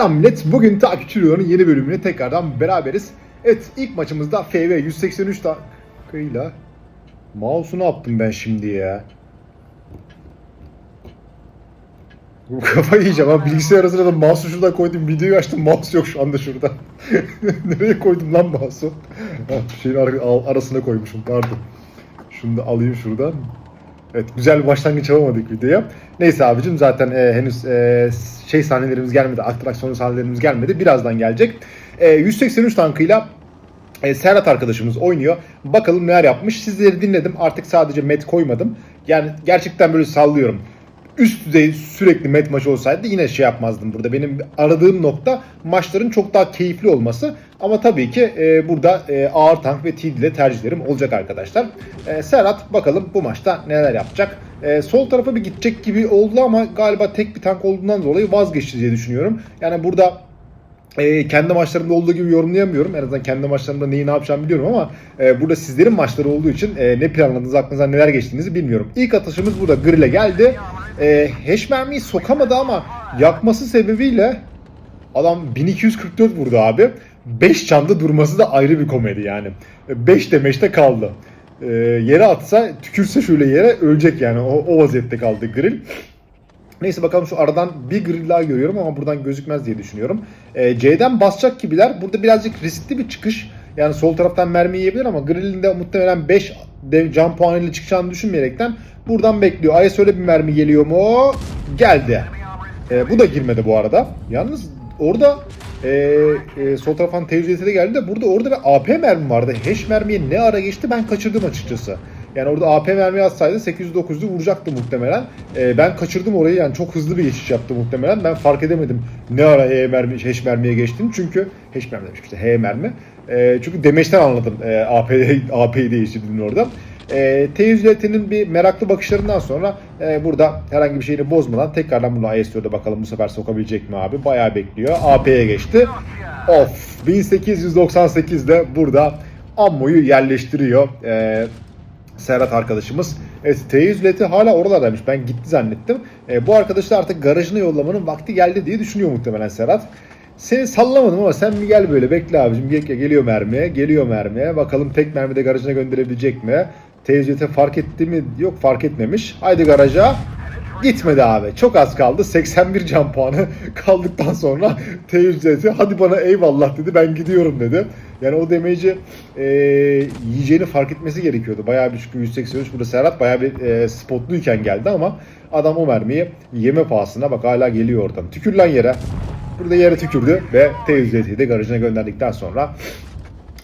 Selam millet. Bugün takipçi Rüya'nın yeni bölümüne tekrardan beraberiz. Evet ilk maçımızda FV 183 dakikayla Mouse'u ne yaptım ben şimdi ya? Bu kafayı yiyeceğim abi. Bilgisayar arasına da mouse'u şurada koydum. Videoyu açtım. Mouse yok şu anda şurada. Nereye koydum lan mouse'u? Ha, şeyin ar- arasına koymuşum. Pardon. Şunu da alayım şuradan. Evet güzel bir başlangıç yapamadık videoya. Neyse abicim zaten e, henüz e, şey sahnelerimiz gelmedi, atraksiyon sahnelerimiz gelmedi. Birazdan gelecek. E, 183 tankıyla e, Serhat arkadaşımız oynuyor. Bakalım neler yapmış. Sizleri dinledim. Artık sadece met koymadım. Yani gerçekten böyle sallıyorum. Üst düzey sürekli met maçı olsaydı yine şey yapmazdım burada. Benim aradığım nokta maçların çok daha keyifli olması. Ama tabii ki e, burada e, ağır tank ve TD ile tercihlerim olacak arkadaşlar. E, Serhat bakalım bu maçta neler yapacak. E, sol tarafa bir gidecek gibi oldu ama galiba tek bir tank olduğundan dolayı vazgeçti diye düşünüyorum. Yani burada e, kendi maçlarımda olduğu gibi yorumlayamıyorum. En azından kendi maçlarımda neyi ne yapacağımı biliyorum ama e, burada sizlerin maçları olduğu için e, ne planladığınız aklınıza neler geçtiğinizi bilmiyorum. İlk atışımız burada Grill'e geldi. E, hash mermiyi sokamadı ama yakması sebebiyle adam 1244 vurdu abi. 5 çanda durması da ayrı bir komedi yani. 5 demeçte kaldı. E, yere atsa tükürse şöyle yere ölecek yani. O, o vaziyette kaldı Grill. Neyse bakalım şu aradan bir grill daha görüyorum ama buradan gözükmez diye düşünüyorum. Ee, C'den basacak gibiler. Burada birazcık riskli bir çıkış. Yani sol taraftan mermi yiyebilir ama grillin de muhtemelen 5 dev can puanıyla çıkacağını düşünmeyerekten buradan bekliyor. Ay'a öyle bir mermi geliyor mu? Geldi. Ee, bu da girmedi bu arada. Yalnız orada e, e, sol taraftan tecrübesi geldi de burada orada bir AP mermi vardı. Hash mermiye ne ara geçti ben kaçırdım açıkçası. Yani orada AP mermi atsaydı 809'u vuracaktı muhtemelen. Ee, ben kaçırdım orayı yani çok hızlı bir geçiş yaptı muhtemelen. Ben fark edemedim ne ara H mermi, H mermiye geçtim. Çünkü H mermi demişim işte H mermi. Ee, çünkü demeçten anladım e, AP, AP'yi değiştirdiğini orada. E, T150'nin bir meraklı bakışlarından sonra e, burada herhangi bir şeyini bozmadan tekrardan bunu ISO'da bakalım bu sefer sokabilecek mi abi? Bayağı bekliyor. AP'ye geçti. Of 1898'de burada ammoyu yerleştiriyor. E, Serhat arkadaşımız. Evet T100 hala oralardaymış. Ben gitti zannettim. E, bu arkadaşı da artık garajına yollamanın vakti geldi diye düşünüyor muhtemelen Serhat. Seni sallamadım ama sen bir gel böyle bekle abicim. Gel, geliyor mermiye. Geliyor mermiye. Bakalım tek mermide garajına gönderebilecek mi? T100 fark etti mi? Yok fark etmemiş. Haydi garaja. Gitmedi abi. Çok az kaldı. 81 can puanı kaldıktan sonra T100 hadi bana eyvallah dedi. Ben gidiyorum dedi. Yani o damage'i e, yiyeceğini fark etmesi gerekiyordu. Bayağı bir çünkü 183 burada Serhat bayağı bir e, spotluyken geldi ama adam o mermiyi yeme pahasına bak hala geliyor oradan. Tükür lan yere. Burada yere tükürdü ve T100'yi de garajına gönderdikten sonra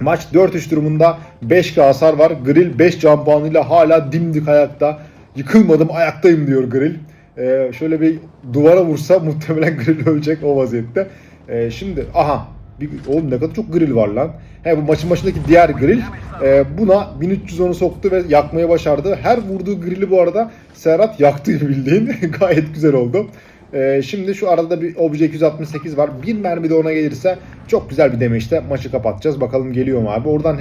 Maç 4-3 durumunda 5K hasar var. Grill 5 can puanıyla hala dimdik ayakta. Yıkılmadım ayaktayım diyor Grill. Ee, şöyle bir duvara vursa muhtemelen Grill ölecek o vaziyette. Ee, şimdi aha bir, oğlum ne kadar çok grill var lan. He bu maçın başındaki diğer grill e, buna 1310'u soktu ve yakmaya başardı. Her vurduğu grilli bu arada Serhat yaktı bildiğin. Gayet güzel oldu. E, şimdi şu arada bir obje 268 var. Bir mermi de ona gelirse çok güzel bir demeçte maçı kapatacağız. Bakalım geliyor mu abi. Oradan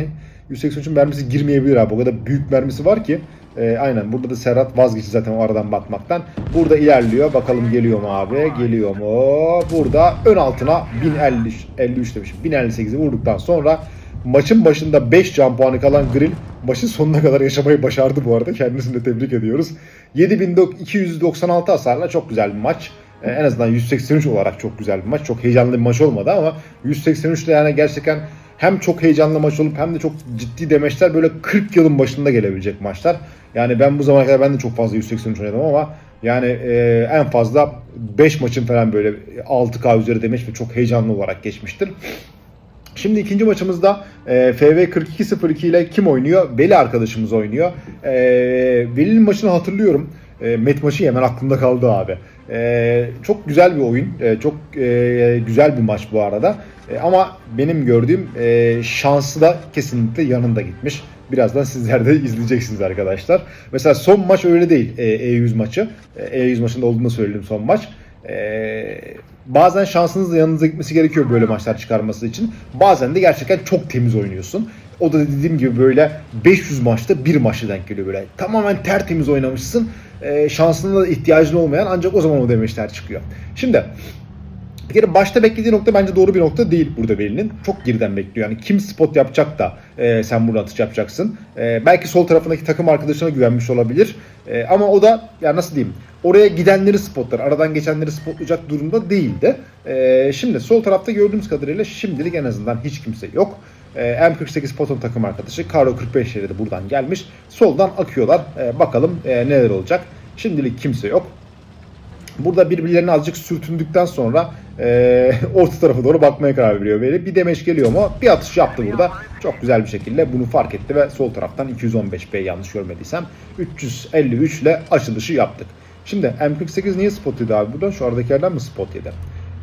183'ün mermisi girmeyebilir abi. O kadar büyük mermisi var ki. E, aynen burada da Serhat vazgeçti zaten o aradan bakmaktan. Burada ilerliyor. Bakalım geliyor mu abi? Geliyor mu? Burada ön altına 1050 53 demişim. 1058'i vurduktan sonra maçın başında 5 can puanı kalan Grill maçın sonuna kadar yaşamayı başardı bu arada. Kendisini de tebrik ediyoruz. 7296 hasarla çok güzel bir maç. Ee, en azından 183 olarak çok güzel bir maç. Çok heyecanlı bir maç olmadı ama 183 ile yani gerçekten hem çok heyecanlı maç olup hem de çok ciddi demeçler böyle 40 yılın başında gelebilecek maçlar. Yani ben bu zamana kadar ben de çok fazla 183 oynadım ama yani e, en fazla 5 maçın falan böyle 6K üzeri demeç ve çok heyecanlı olarak geçmiştir. Şimdi ikinci maçımızda e, FV 4202 ile kim oynuyor? Veli arkadaşımız oynuyor. E, Veli'nin maçını hatırlıyorum. E, Met maçı hemen aklımda kaldı abi. E, çok güzel bir oyun. E, çok e, güzel bir maç bu arada. E, ama benim gördüğüm e, şansı da kesinlikle yanında gitmiş. Birazdan sizler de izleyeceksiniz arkadaşlar. Mesela son maç öyle değil. E, E100 maçı. E, E100 maçında olduğunu söyledim son maç. Ee, bazen şansınız da yanınıza gitmesi gerekiyor böyle maçlar çıkarması için. Bazen de gerçekten çok temiz oynuyorsun. O da dediğim gibi böyle 500 maçta bir maçta denk geliyor böyle. Tamamen tertemiz oynamışsın. Ee, şansına da ihtiyacın olmayan ancak o zaman o demeçler çıkıyor. Şimdi Bir kere başta beklediği nokta bence doğru bir nokta değil burada Veli'nin. Çok geriden bekliyor. Yani kim spot yapacak da e, sen burada atış yapacaksın. E, belki sol tarafındaki takım arkadaşına güvenmiş olabilir. E, ama o da ya nasıl diyeyim oraya gidenleri spotlar, aradan geçenleri spotlayacak durumda değildi. E, şimdi sol tarafta gördüğümüz kadarıyla şimdilik en azından hiç kimse yok. E, M48 Poton takım arkadaşı Karo 45 yeri de buradan gelmiş. Soldan akıyorlar. E, bakalım e, neler olacak. Şimdilik kimse yok. Burada birbirlerine azıcık sürtündükten sonra e, orta tarafa doğru bakmaya karar veriyor Veli. Bir demeç geliyor mu? Bir atış yaptı burada. Çok güzel bir şekilde bunu fark etti ve sol taraftan 215B yanlış görmediysem 353 ile açılışı yaptık. Şimdi M48 niye spot yedi abi buradan? Şu aradaki yerden mi spot yedi?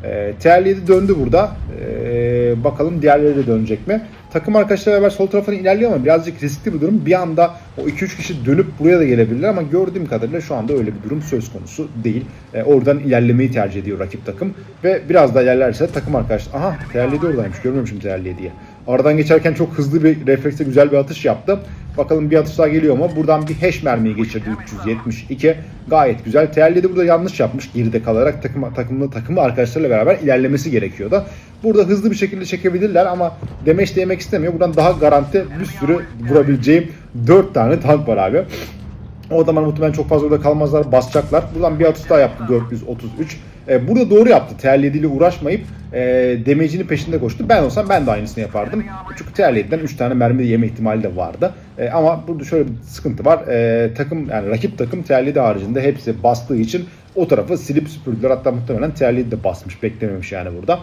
E, TL7 döndü burada. E, bakalım diğerleri de dönecek mi? Takım arkadaşlarıyla beraber sol tarafına ilerliyor ama birazcık riskli bir durum. Bir anda o 2-3 kişi dönüp buraya da gelebilirler ama gördüğüm kadarıyla şu anda öyle bir durum söz konusu değil. E, oradan ilerlemeyi tercih ediyor rakip takım ve biraz daha ilerlerse takım arkadaşlar... Aha TL7 oradaymış görmemişim TL7'yi. Aradan geçerken çok hızlı bir refleksle güzel bir atış yaptı. Bakalım bir atış daha geliyor mu? Buradan bir hash mermiyi geçirdi 372. Gayet güzel. TL7 burada yanlış yapmış geride kalarak takım takımlı takımlı arkadaşlarıyla beraber ilerlemesi gerekiyordu. Burada hızlı bir şekilde çekebilirler ama demeç değmek istemiyor. Buradan daha garanti bir sürü vurabileceğim 4 tane tank var abi. O zaman muhtemelen çok fazla orada kalmazlar, basacaklar. Buradan bir atış daha yaptı 433. Ee, burada doğru yaptı. TL7 ile uğraşmayıp e, demecini peşinde koştu. Ben olsam ben de aynısını yapardım. Çünkü TL7'den 3 tane mermi yeme ihtimali de vardı. E, ama burada şöyle bir sıkıntı var. E, takım yani rakip takım TL7 haricinde hepsi bastığı için o tarafı silip süpürdüler. Hatta muhtemelen TL7 de basmış. Beklememiş yani burada.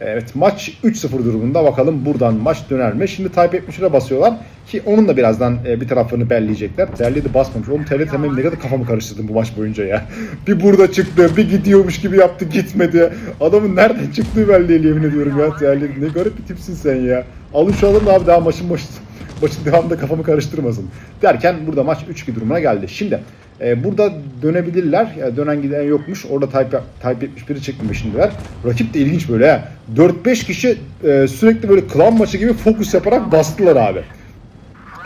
Evet maç 3-0 durumunda bakalım buradan maç döner mi? Şimdi Tayyip 70'e basıyorlar ki onun da birazdan e, bir taraflarını belleyecekler. Terli de basmamış. Oğlum Terli temel ne kadar kafamı karıştırdım bu maç boyunca ya. Bir burada çıktı, bir gidiyormuş gibi yaptı gitmedi. Adamın nereden çıktığı belli yemin ediyorum ya Terli. Ne garip bir tipsin sen ya. Alın şu alın abi daha maçın başı maçın devamında kafamı karıştırmasın. Derken burada maç 3-2 durumuna geldi. Şimdi e, burada dönebilirler. Yani dönen giden yokmuş. Orada Type, type 71'i çekmemişindiler. Rakip de ilginç böyle ha. 4-5 kişi e, sürekli böyle klan maçı gibi fokus yaparak bastılar abi.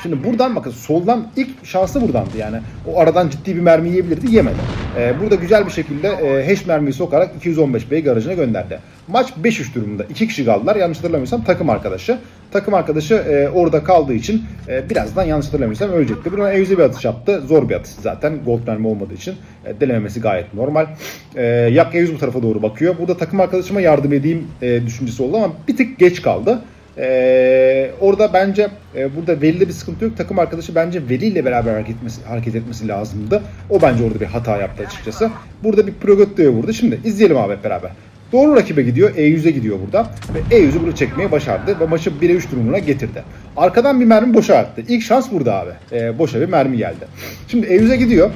Şimdi buradan bakın soldan ilk şansı buradandı yani. O aradan ciddi bir mermi yiyebilirdi yemedi. Ee, burada güzel bir şekilde e, hash mermiyi sokarak 215 B'yi garajına gönderdi. Maç 5-3 durumunda. 2 kişi kaldılar. Yanlış hatırlamıyorsam takım arkadaşı. Takım arkadaşı e, orada kaldığı için e, birazdan yanlış hatırlamıyorsam ölecekti. Buradan Evze bir atış yaptı. Zor bir atış zaten. Gold mermi olmadığı için e, denememesi gayet normal. E, Yak Evze bu tarafa doğru bakıyor. Burada takım arkadaşıma yardım edeyim e, düşüncesi oldu ama bir tık geç kaldı. Ee, orada bence e, burada Veli'de bir sıkıntı yok. Takım arkadaşı bence Veli ile beraber hareket etmesi, hareket etmesi lazımdı. O bence orada bir hata yaptı açıkçası. Burada bir Progotto'ya vurdu. Şimdi izleyelim abi hep beraber. Doğru rakibe gidiyor. E100'e gidiyor burada. Ve E100'ü burada çekmeyi başardı. Ve maçı 1'e 3 durumuna getirdi. Arkadan bir mermi boşa attı. İlk şans burada abi. Ee, boşa bir mermi geldi. Şimdi E100'e gidiyor.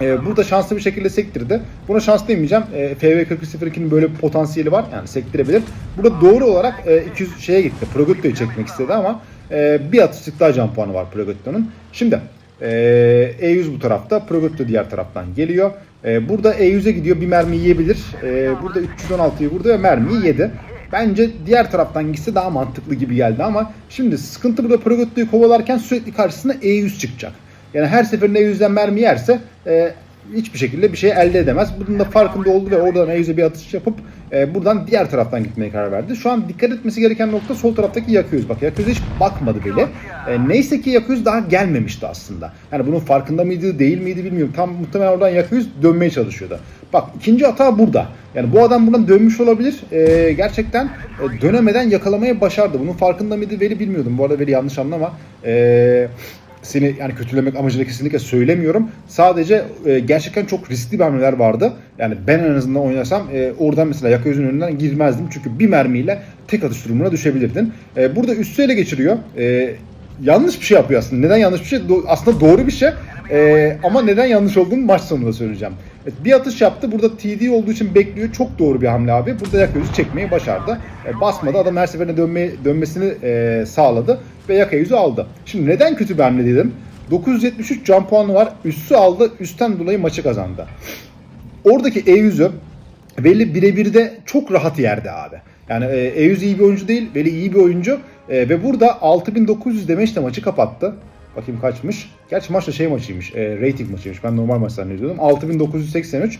Ee, burada şanslı bir şekilde sektirdi. Buna şans demeyeceğim. Ee, FV4202'nin böyle bir potansiyeli var. Yani sektirebilir. Burada doğru olarak e, 200 şeye gitti. Progotto'yu çekmek istedi ama e, bir atışlık daha can puanı var Progotto'nun. Şimdi e, E100 bu tarafta. Progotto diğer taraftan geliyor. E, burada E100'e gidiyor. Bir mermi yiyebilir. E, burada 316'yı vurdu ve mermiyi yedi. Bence diğer taraftan gitse daha mantıklı gibi geldi ama şimdi sıkıntı burada Progotto'yu kovalarken sürekli karşısına E100 çıkacak. Yani her seferinde E100'den mermi yerse e, hiçbir şekilde bir şey elde edemez. Bunun da farkında oldu ve oradan E100'e bir atış yapıp e, buradan diğer taraftan gitmeye karar verdi. Şu an dikkat etmesi gereken nokta sol taraftaki Yakıyoruz. Bak Yakıyoruz hiç bakmadı bile. E, neyse ki Yakıyoruz daha gelmemişti aslında. Yani bunun farkında mıydı değil miydi bilmiyorum. Tam muhtemelen oradan Yakıyoruz dönmeye çalışıyordu. Bak ikinci hata burada. Yani bu adam buradan dönmüş olabilir. E, gerçekten e, dönemeden yakalamayı başardı. Bunun farkında mıydı Veli bilmiyordum. Bu arada Veli yanlış anlama. Eee seni yani kötülemek amacıyla kesinlikle söylemiyorum. Sadece e, gerçekten çok riskli bir hamleler vardı. Yani ben en azından oynasam e, oradan mesela yaka yüzünün önünden girmezdim. Çünkü bir mermiyle tek atış durumuna düşebilirdin. E, burada üstü ele geçiriyor. E, yanlış bir şey yapıyor aslında. Neden yanlış bir şey? Do- aslında doğru bir şey. E, ama neden yanlış olduğunu maç sonunda söyleyeceğim. Evet, bir atış yaptı. Burada TD olduğu için bekliyor. Çok doğru bir hamle abi. Burada yak yüzü çekmeyi başardı. E, basmadı. Adam her seferinde dönmeyi, dönmesini e, sağladı. Ve yaka yüzü aldı. Şimdi neden kötü bir hamle dedim? 973 can puanı var. Üssü aldı. Üstten dolayı maçı kazandı. Oradaki E100'ü Veli birebir de çok rahat yerde abi. Yani e, E100 iyi bir oyuncu değil. Veli iyi bir oyuncu. E, ve burada 6900 demeçle maçı kapattı. Bakayım kaçmış. Gerçi maç da şey maçıymış. E, rating maçıymış. Ben normal maç zannediyordum. 6983.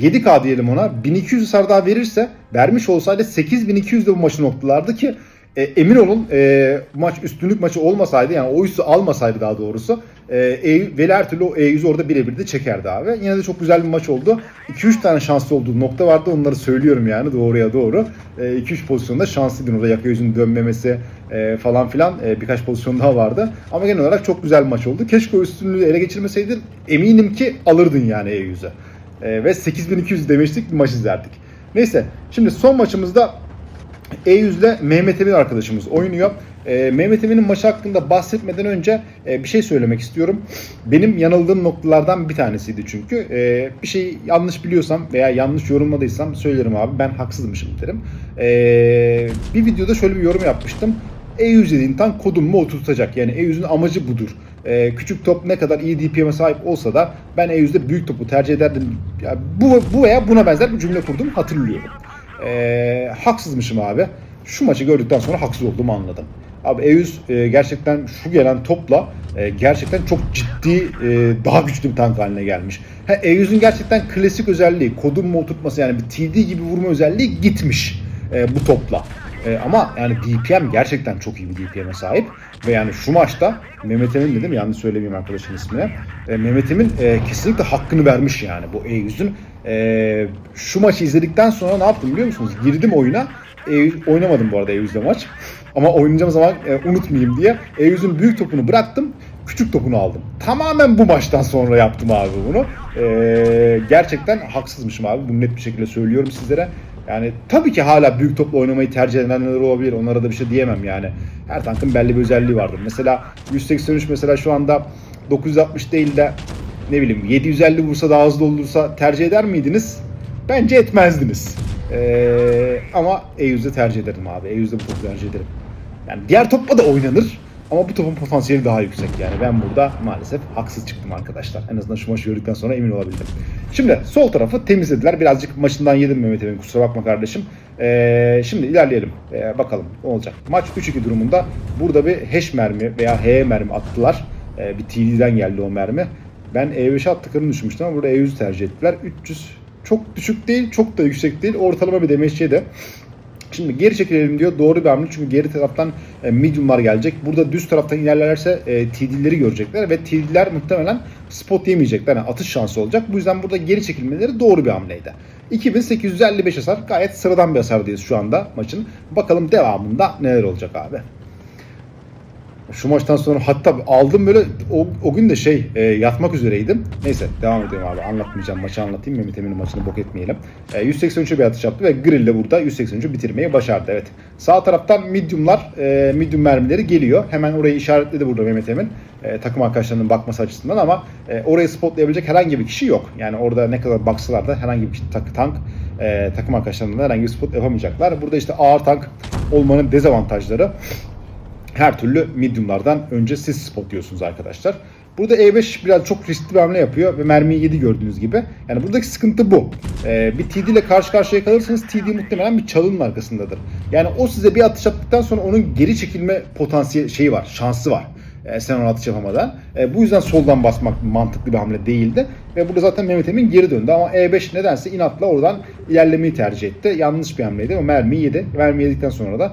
7K diyelim ona 1200 hasar daha verirse vermiş olsaydı 8200 de bu maçı noktalardı ki e, emin olun e, maç üstünlük maçı olmasaydı yani o üstü almasaydı daha doğrusu e, e, Veli türlü o E100'ü orada birebir de çekerdi abi. Yine de çok güzel bir maç oldu. 2-3 tane şanslı olduğu nokta vardı onları söylüyorum yani doğruya doğru. E, 2-3 pozisyonda şanslıydın orada yaka yüzün dönmemesi e, falan filan e, birkaç pozisyon daha vardı. Ama genel olarak çok güzel bir maç oldu. Keşke o üstünlüğü ele geçirmeseydin eminim ki alırdın yani E100'ü. E, ve 8200 demiştik bir maç izlerdik. Neyse şimdi son maçımızda E100 ile Mehmet Emin arkadaşımız oynuyor. E, Mehmet Emin'in maçı hakkında bahsetmeden önce e, bir şey söylemek istiyorum. Benim yanıldığım noktalardan bir tanesiydi çünkü. E, bir şey yanlış biliyorsam veya yanlış yorumladıysam söylerim abi ben haksızmışım derim. E, bir videoda şöyle bir yorum yapmıştım. E100 dediğin tank kodun mu oturtacak? Yani E100'ün amacı budur. E, küçük top ne kadar iyi DPM'e sahip olsa da ben E100'de büyük topu tercih ederdim. Ya bu, bu veya buna benzer bir cümle kurdum hatırlıyorum. E, haksızmışım abi. Şu maçı gördükten sonra haksız olduğumu anladım. Abi E100 e, gerçekten şu gelen topla e, gerçekten çok ciddi e, daha güçlü bir tank haline gelmiş. Ha, E100'ün gerçekten klasik özelliği kodun mu oturtması yani bir TD gibi vurma özelliği gitmiş e, bu topla. E, ama yani DPM gerçekten çok iyi bir DPM'e sahip. Ve yani şu maçta Mehmet Emin dedim yanlış söylemeyeyim arkadaşın ismini. E, Mehmet Emin e, kesinlikle hakkını vermiş yani bu E100'ün. E, şu maçı izledikten sonra ne yaptım biliyor musunuz? Girdim oyuna. E100, oynamadım bu arada E100'de maç. Ama oynayacağım zaman e, unutmayayım diye E100'ün büyük topunu bıraktım. Küçük topunu aldım. Tamamen bu maçtan sonra yaptım abi bunu. E, gerçekten haksızmışım abi. Bunu net bir şekilde söylüyorum sizlere. Yani tabii ki hala büyük topla oynamayı tercih edenler olabilir. Onlara da bir şey diyemem yani. Her tankın belli bir özelliği vardır. Mesela 183 mesela şu anda 960 değil de ne bileyim 750 vursa daha hızlı olursa tercih eder miydiniz? Bence etmezdiniz. Ee, ama E100'de tercih ederim abi. E100'de bu topu tercih ederim. Yani diğer topla da oynanır. Ama bu topun potansiyeli daha yüksek yani. Ben burada maalesef haksız çıktım arkadaşlar. En azından şu maçı gördükten sonra emin olabildim. Şimdi sol tarafı temizlediler. Birazcık maçından yedim Mehmet Emin kusura bakma kardeşim. Ee, şimdi ilerleyelim. Ee, bakalım ne olacak. Maç 3-2 durumunda burada bir hash mermi veya H mermi attılar. Ee, bir TD'den geldi o mermi. Ben E5'e attıklarını düşünmüştüm ama burada E100 tercih ettiler. 300 çok düşük değil, çok da yüksek değil. Ortalama bir demeççiye de. Şimdi geri çekilelim diyor. Doğru bir hamle çünkü geri taraftan e, mediumlar gelecek. Burada düz taraftan ilerlerlerse e, TD'leri görecekler ve TD'ler muhtemelen spot yemeyecekler. Yani atış şansı olacak. Bu yüzden burada geri çekilmeleri doğru bir hamleydi. 2855 hasar gayet sıradan bir hasardayız şu anda maçın. Bakalım devamında neler olacak abi. Şu maçtan sonra hatta aldım böyle o, o gün de şey e, yatmak üzereydim. Neyse devam edelim abi anlatmayacağım maçı anlatayım Mehmet Emin'in maçını bok etmeyelim. E, 183'e bir atış yaptı ve Grill de burada 183'ü bitirmeyi başardı evet. Sağ taraftan mediumlar e, medium mermileri geliyor. Hemen orayı işaretledi burada Mehmet Emin. E, takım arkadaşlarının bakması açısından ama e, orayı spotlayabilecek herhangi bir kişi yok. Yani orada ne kadar baksalar da herhangi bir tak, tank e, takım arkadaşlarından herhangi bir spot yapamayacaklar. Burada işte ağır tank olmanın dezavantajları her türlü mediumlardan önce siz spotluyorsunuz arkadaşlar. Burada E5 biraz çok riskli bir hamle yapıyor ve mermiyi yedi gördüğünüz gibi. Yani buradaki sıkıntı bu. Ee, bir TD ile karşı karşıya kalırsanız TD muhtemelen bir çalının arkasındadır. Yani o size bir atış attıktan sonra onun geri çekilme potansiyeli şeyi var, şansı var. Sen ona atış yapamadan. Ee, bu yüzden soldan basmak mantıklı bir hamle değildi. Ve burada zaten Mehmet Emin geri döndü ama E5 nedense inatla oradan ilerlemeyi tercih etti. Yanlış bir hamleydi. O mermiyi yedi. Mermi yedikten sonra da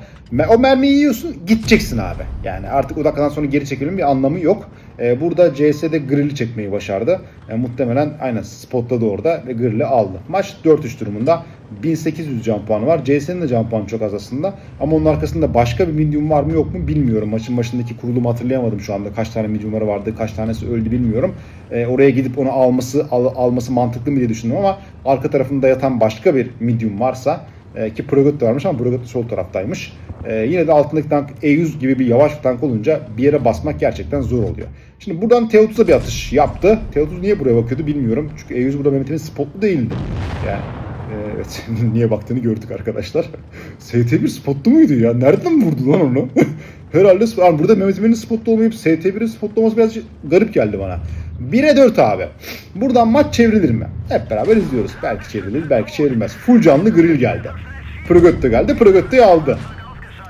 o mermiyi yiyorsun gideceksin abi. Yani artık odakladan sonra geri çekilmenin bir anlamı yok. Ee, burada CS'de grill'i çekmeyi başardı. Ee, muhtemelen aynen spotladı orada ve grill'i aldı. Maç 4-3 durumunda. 1800 can puanı var. CS'nin de can puanı çok az aslında. Ama onun arkasında başka bir medium var mı yok mu bilmiyorum. Maçın başındaki kurulumu hatırlayamadım şu anda. Kaç tane mediumları vardı, kaç tanesi öldü bilmiyorum. Ee, oraya gidip onu alması al, alması mantıklı mı diye düşündüm ama arka tarafında yatan başka bir medium varsa e, ki Progot da varmış ama Progot da sol taraftaymış. E, yine de altındaki tank E100 gibi bir yavaş bir tank olunca bir yere basmak gerçekten zor oluyor. Şimdi buradan T30'a bir atış yaptı. T30 niye buraya bakıyordu bilmiyorum. Çünkü E100 burada Mehmet'in spotlu değildi. Yani e, evet niye baktığını gördük arkadaşlar. ST1 spotlu muydu ya? Nereden vurdu lan onu? Herhalde yani burada Mehmet Emin'in spotlu olmayıp ST1'in spotlaması biraz garip geldi bana. 1'e 4 abi. Buradan maç çevrilir mi? Hep beraber izliyoruz. Belki çevrilir, belki çevrilmez. Full canlı grill geldi. Progötte geldi. Progötte'yi aldı.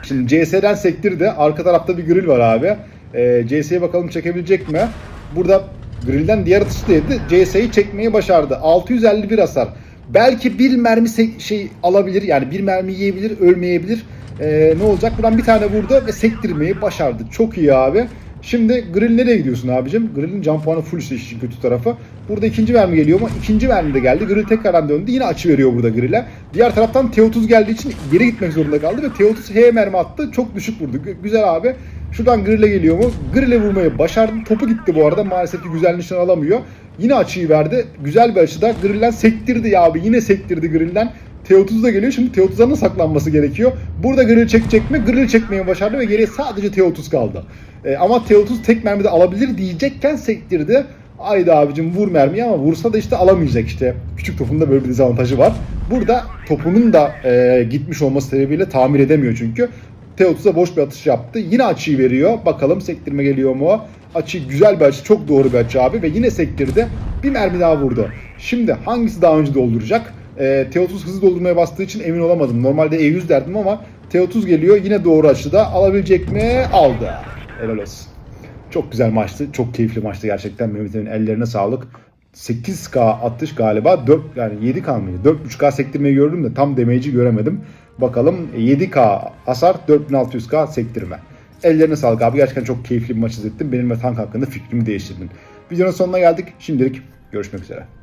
Şimdi CS'den sektirdi. Arka tarafta bir grill var abi. E, CS'ye bakalım çekebilecek mi? Burada grillden diğer atışı da. CS'yi çekmeyi başardı. 651 hasar. Belki bir mermi şey alabilir yani bir mermi yiyebilir ölmeyebilir. Ee, ne olacak? Buradan bir tane vurdu ve sektirmeyi başardı. Çok iyi abi. Şimdi Grill nereye gidiyorsun abicim? Grill'in can puanı full işte işin kötü tarafı. Burada ikinci mermi geliyor mu? İkinci mermi de geldi. Grill tekrardan döndü. Yine açı veriyor burada Grill'e. Diğer taraftan T30 geldiği için geri gitmek zorunda kaldı ve T30 H mermi attı. Çok düşük vurdu. Gü- Güzel abi. Şuradan Grill'e geliyor mu? Grill'e vurmayı başardı. Topu gitti bu arada. Maalesef ki güzel nişan alamıyor. Yine açıyı verdi. Güzel bir açıda. Grill'den sektirdi ya abi. Yine sektirdi Grill'den. T30 da geliyor. Şimdi T30'dan da saklanması gerekiyor. Burada Grill çekecek mi? Grill çekmeyi başardı ve geriye sadece T30 kaldı. E, ama T30 tek mermide alabilir diyecekken sektirdi. Haydi abicim vur mermiyi ama vursa da işte alamayacak işte. Küçük topun da böyle bir dezavantajı var. Burada topunun da e, gitmiş olması sebebiyle tamir edemiyor çünkü. T30'a boş bir atış yaptı. Yine açıyı veriyor. Bakalım sektirme geliyor mu? Açı güzel bir açı. Çok doğru bir açı abi. Ve yine sektirdi. Bir mermi daha vurdu. Şimdi hangisi daha önce dolduracak? Ee, T30 hızlı doldurmaya bastığı için emin olamadım. Normalde E100 derdim ama T30 geliyor. Yine doğru açıda. Alabilecek mi? Aldı. Helal olsun. Çok güzel maçtı. Çok keyifli maçtı gerçekten. Mehmet Emin ellerine sağlık. 8K atış galiba 4 yani 7K mıydı? 4.5K sektirmeyi gördüm de tam damage'i göremedim. Bakalım 7K hasar 4600K sektirme. Ellerine sağlık abi. Gerçekten çok keyifli bir maç izlettin. Benim ve tank hakkında fikrimi değiştirdin. Videonun sonuna geldik. Şimdilik görüşmek üzere.